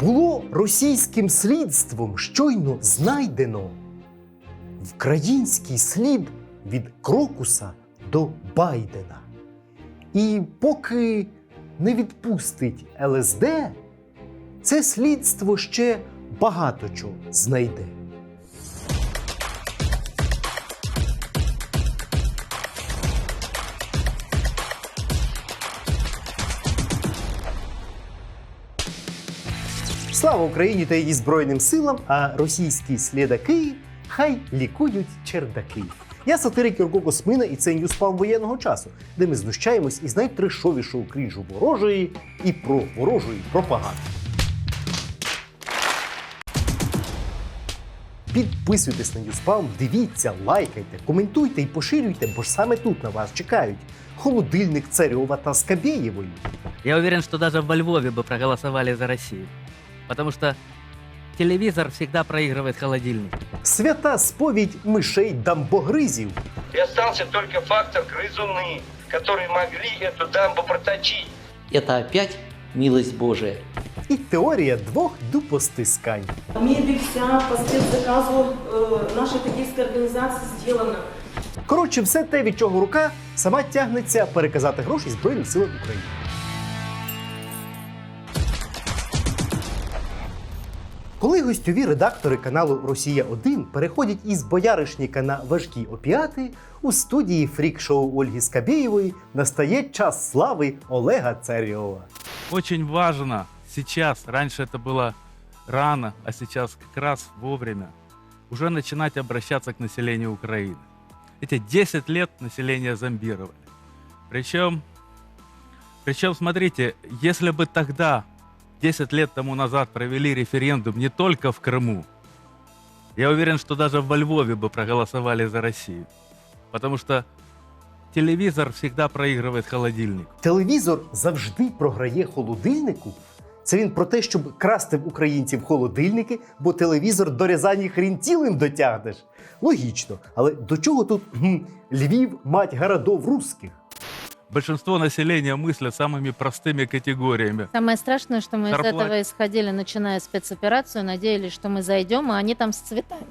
Було російським слідством щойно знайдено вкраїнський слід від Крокуса до Байдена. І поки не відпустить ЛСД, це слідство ще багато чого знайде. Слава Україні та її Збройним силам, а російські слідаки хай лікують чердаки. Я сатирик Юрко Космина, і це Ньюспам воєнного часу, де ми знущаємось із найтрешовішого крінжу ворожої і про ворожої пропаганди. Підписуйтесь на Ньюспам, дивіться, лайкайте, коментуйте і поширюйте, бо ж саме тут на вас чекають холодильник Царьова та Скабєєвої. Я уверен, что даже во Львове бы проголосовали за Россию Потому что телевизор всегда проигрывает холодильник. Свята сповідь мишей дамбогризів. И остался только фактор грызуны, которые могли эту дамбу проточить. Это опять милость Божия. і теорія двох дупостискань. Мебель вся по спецзаказу э, нашей токийской организации сделана. Коротше, все те, від чого рука сама тягнеться переказати гроші Збройним силам України. Коли гостьові редактори каналу Росія 1 переходять із бояришніка на важкі опіати, у студії фрік-шоу Ольги Скабєєвої настає час слави Олега Царьова. Очень важно сейчас, раньше это было рано, а сейчас как раз вовремя, уже начинать обращаться к населению Украины. Эти 10 лет население зомбировали. Причем, причем, смотрите, если бы тогда, 10 лет тому назад, провели референдум не только в Крыму, я уверен, что даже во Львове бы проголосовали за Россию. Потому что телевизор всегда проигрывает холодильник. Телевізор завжди програє холодильнику. Це він про те, щоб красти в українців холодильники, бо телевізор до Рязані хрін цілим дотягнеш. Логічно, але до чого тут гм, Львів, мать городов русських? Большинство населения мыслят самыми простыми категориями. Самое страшное, что мы из Зарплат- этого исходили, начиная спецоперацию, надеялись, что мы зайдем, а они там с цветами.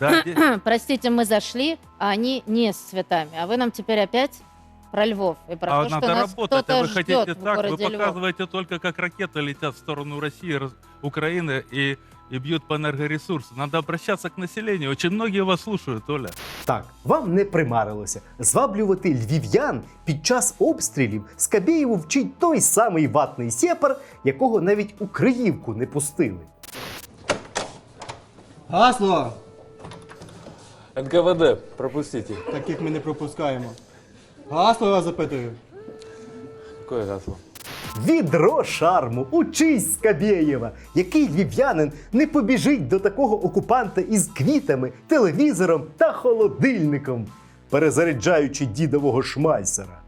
Да, Простите, мы зашли, а они не с цветами. А вы нам теперь опять про Львов и про а то, что надо нас работать, а вы хотите так, вы городе Львов. показываете только, как ракеты летят в сторону России, Украины и, и бьют по энергоресурсу. Надо обращаться к населению. Очень многие вас слушают, Оля. Так, вам не примарилося. Зваблювати львів'ян під час обстрілів Скабєєву вчить той самий ватний сєпар, якого навіть у Криївку не пустили. Гасло! НКВД, пропустите. Таких ми не пропускаємо. Гасло я вас запитую. Какое гасло? Відро шарму, учись Скабєєва! Який львів'янин не побіжить до такого окупанта із квітами, телевізором та холодильником, перезаряджаючи дідового шмайсера.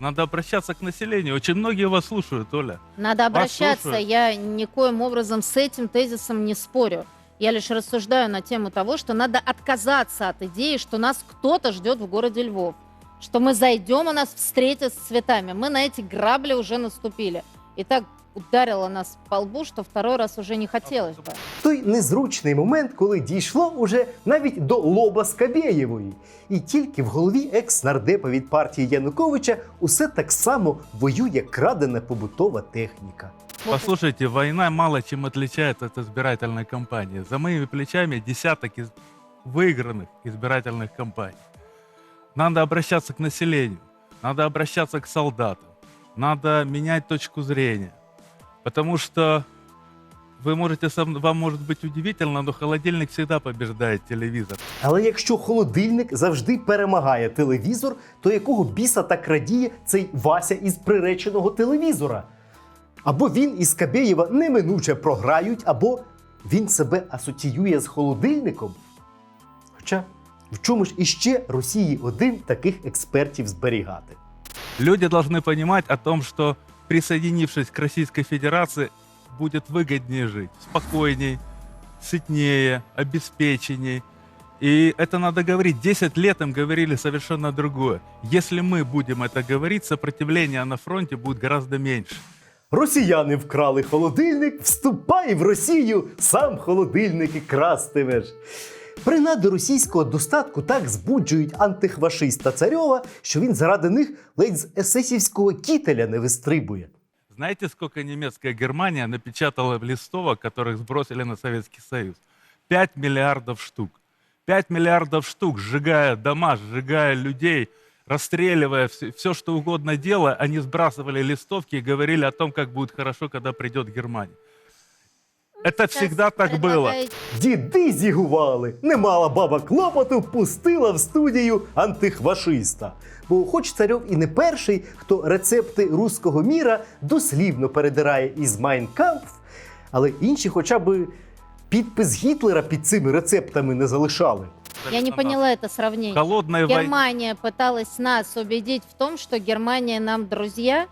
Надо обращаться к населению. Очень многие вас слушают, Оля. Надо обращаться. слушают. Я никоим образом с этим тезисом не спорю. Я лишь рассуждаю на тему того, что надо отказаться от идеи, что нас кто-то ждет в городе Львов Что мы зайдем, и нас встретят с цветами. Мы на эти грабли уже наступили. И так ударило нас по лбу, что второй раз уже не хотелось бы. Той незручний момент, коли дійшло уже навіть до лоба Скабєєвої. І тільки в голові екс-нардепа від партії Януковича усе так само воює крадена побутова техніка. Послушайте, война мало чем отличается от избирательной кампании. За моими плечами десяток из- выигранных избирательных кампаний. Надо обращаться к населению, надо обращаться к солдатам, надо менять точку зрения. Потому что вы можете, сам- вам может быть удивительно, но холодильник всегда побеждает телевизор. Але якщо холодильник завжди перемагає телевізор, то якого біса так радіє цей Вася із приреченого телевізора? Або він із Кабєєва неминуче програють, або він себе асоціює з холодильником. Хоча в чому ж іще Росії один таких експертів зберігати? Люди должны понимать о том, что присоединившись к Российской Федерации, будет выгоднее жить, спокойней, сытнее, обеспеченней. И это надо говорить. 10 лет им говорили совершенно другое. Если мы будем это говорить, сопротивление на фронте будет гораздо меньше. Росіяни вкрали холодильник, вступай в Росію, сам холодильник і крастимеш. Принади російського достатку так збуджують антихвашиста царьова, що він заради них ледь з есесівського кітеля не вистрибує. Знаете, сколько немецкая Германия напечатала листовок, которых сбросили на Советский Союз? 5 миллиардов штук. 5 миллиардов штук, сжигая дома, сжигая людей, расстреливая все, что угодно делая, они сбрасывали листовки и говорили о том, как будет хорошо, когда придет Германия. Это всегда так было. Предлагаете- Діди зігували. Не мала баба клопоту, пустила в студію антихвашиста. Бо, хоч царьов і не перший, хто рецепти руського міра дослівно передирає із Майнкампф, але інші хоча б підпис Гітлера під цими рецептами не залишали. Я не поняла это сравнение. Холодная война. Германия пыталась нас убедить в том, что Германия нам друзья.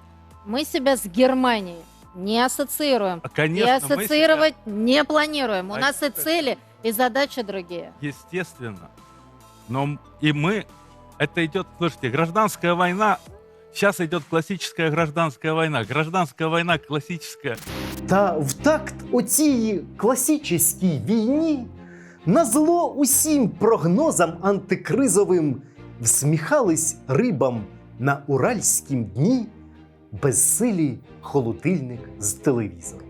Мы себя с Германией не ассоциируем. А, Конечно, и мы ассоциировать не планируем. У А нас и это- цели, и задачи другие. Естественно. Но м- и мы, это идет, слушайте, гражданская война, сейчас идет классическая гражданская война. Гражданская война классическая. Та в такт оцій класичній війні на зло усім прогнозам антикризовим всміхались рибам на уральськім дні безсилі холодильник з телевізором.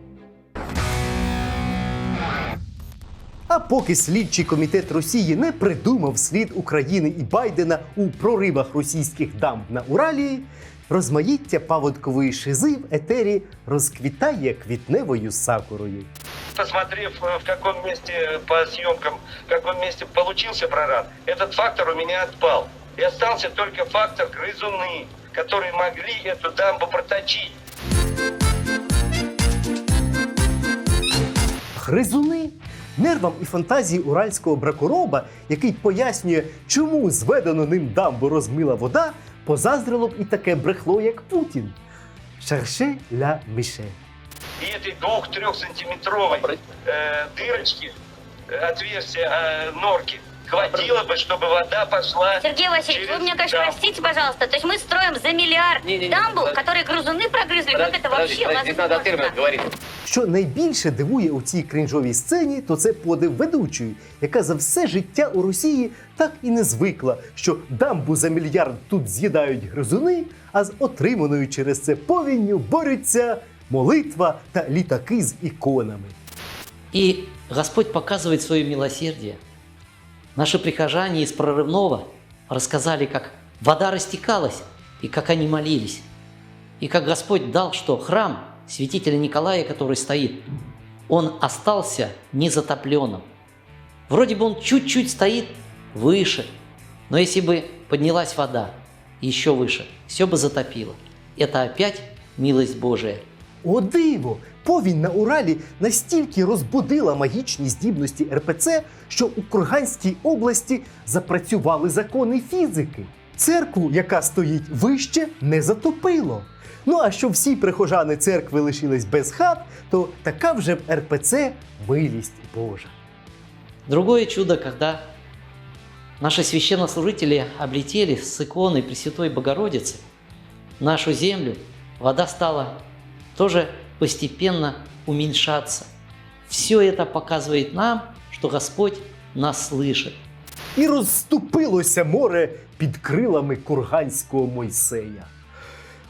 А поки слідчий комітет Росії не придумав слід України і Байдена у проривах російських дамб на Уралії, розмаїття паводкової шизи в етері розквітає квітневою сакурою. Посмотрев, э, в каком месте по съемкам, в каком месте получился прорад, этот фактор у меня отпал. И остался только фактор грызуны, которые могли эту дамбу проточить. Гризуни нервам і фантазії уральського бракороба, який пояснює, чому зведено ним дамбу розмила вода, позаздрило б і таке брехло, як Путін. Шерше ля міше. И этой двух-трех сантиметровой э, дырочки, э, отверстия э, норки, хватило бы, чтобы вода пошла Сергей Васильевич, через вы меня, конечно, дамбу. простите, пожалуйста. То есть мы строим за миллиард Не-не-не, дамбу, подожди. которые грызуны прогрызли. как это вообще возможно? говорить. Що найбільше дивує у цій крінжовій сцені, то це подив ведучої, яка за все життя у Росії так і не звикла, що дамбу за мільярд тут з'їдають гризуни, а з отриманою через це повінню борються молитва та літаки з іконами. И Господь показывает свое милосердие. Наши прихожане из прорывного рассказали, как вода растекалась и как они молились. И как Господь дал, что храм святителя Николая, который стоит, он остался незатопленным. Вроде бы он чуть-чуть стоит выше, но если бы поднялась вода еще выше, все бы затопило. Это опять милость Божия. О диво! Повінь на Уралі настільки розбудила магічні здібності РПЦ, що у Курганській області запрацювали закони фізики. Церкву, яка стоїть вище, не затопило. Ну а щоб всі прихожани церкви лишились без хат, то така вже в РПЦ милість Божа. Другое чудо, когда наши священнослужители облетели с иконой Пресвятой Богородицы нашу землю, вода стала тоже постепенно уменьшаться. Все это показывает нам, что Господь нас слышит. І розступилося море під крилами курганського Мойсея.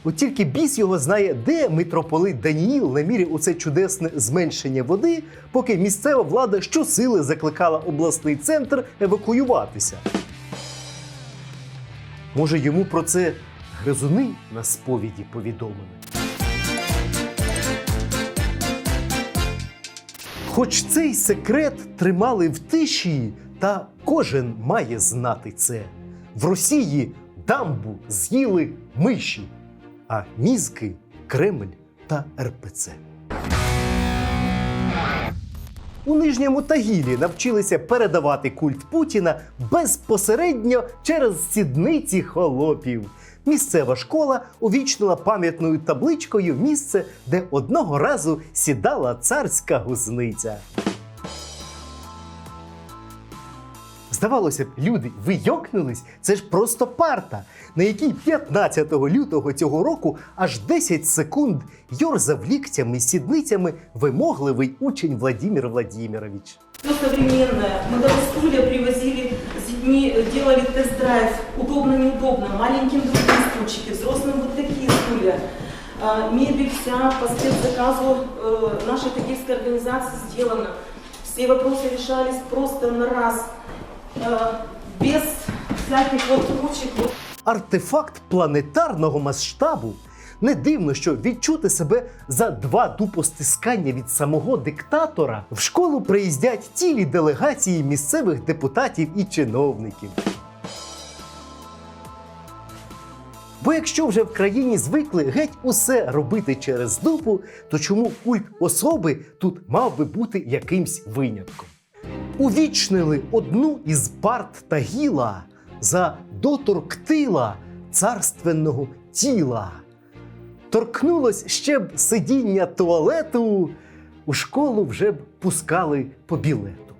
От тільки біс його знає, де митрополит Даніїл наміряв у це чудесне зменшення води, поки місцева влада щосили закликала обласний центр евакуюватися. Може, йому про це гризуни на сповіді повідомили. Хоч цей секрет тримали в тиші, та кожен має знати це. В Росії дамбу з'їли миші, а мізки Кремль та РПЦ. У Нижньому Тагілі навчилися передавати культ Путіна безпосередньо через сідниці холопів. Місцева школа увічнила пам'ятною табличкою місце, де одного разу сідала царська гузниця. Здавалося б, люди, ви йокнулись? Це ж просто парта, на якій 15 лютого цього року аж 10 секунд йорзав ліктями і сідницями вимогливий учень Владимир Владимирович. Все современное. Мы даже стулья привозили с детьми, э, делали тест-драйв. Удобно, неудобно. Маленьким другие стульчики, взрослым вот такие стулья. А, Мебель вся по спецзаказу э, нашей тагильской организации сделана. Все вопросы решались просто на раз, э, без всяких вот ручек. Артефакт планетарного масштабу. Не дивно, що відчути себе за два дупостискання від самого диктатора в школу приїздять цілі делегації місцевих депутатів і чиновників. Бо якщо вже в країні звикли геть усе робити через дупу, то чому культ особи тут мав би бути якимсь винятком? Увічнили одну із парт Тагіла за доторктила царственного тіла. Торкнулось ще б сидіння туалету, у школу вже б пускали по білету.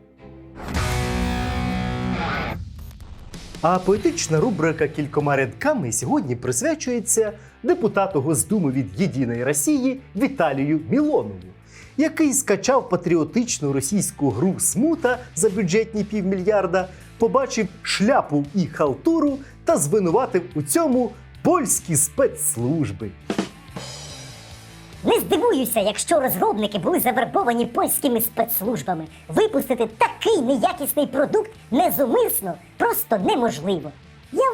А поетична рубрика кількома рядками сьогодні присвячується депутату Госдуми від Єдиної Росії Віталію Мілонову, який скачав патріотичну російську гру Смута за бюджетні півмільярда, побачив шляпу і халтуру та звинуватив у цьому польські спецслужби. Не здивуюся, якщо розробники були завербовані польськими спецслужбами. Випустити такий неякісний продукт незумисно просто неможливо.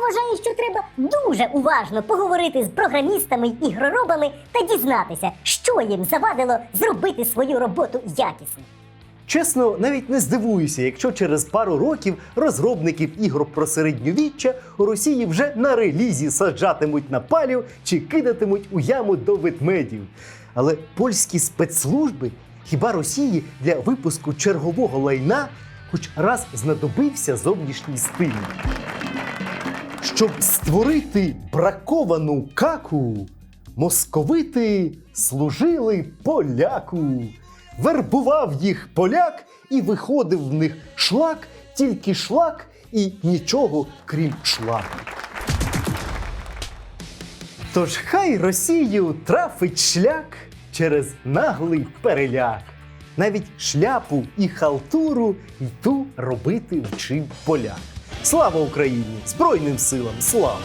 Вважаю, що треба дуже уважно поговорити з програмістами й ігроробами та дізнатися, що їм завадило зробити свою роботу якісно. Чесно, навіть не здивуюся, якщо через пару років розробників ігор про середньовіччя у Росії вже на релізі саджатимуть на палів чи кидатимуть у яму до ведмедів. Але польські спецслужби хіба Росії для випуску чергового лайна хоч раз знадобився зовнішній стиль. Щоб створити браковану каку, московити служили поляку. Вербував їх поляк і виходив в них шлак, тільки шлак і нічого крім шлаку. Тож хай Росію трафить шлях через наглий переляк. Навіть шляпу і халтуру й ту робити вчив поляк. Слава Україні! Збройним силам! Слава!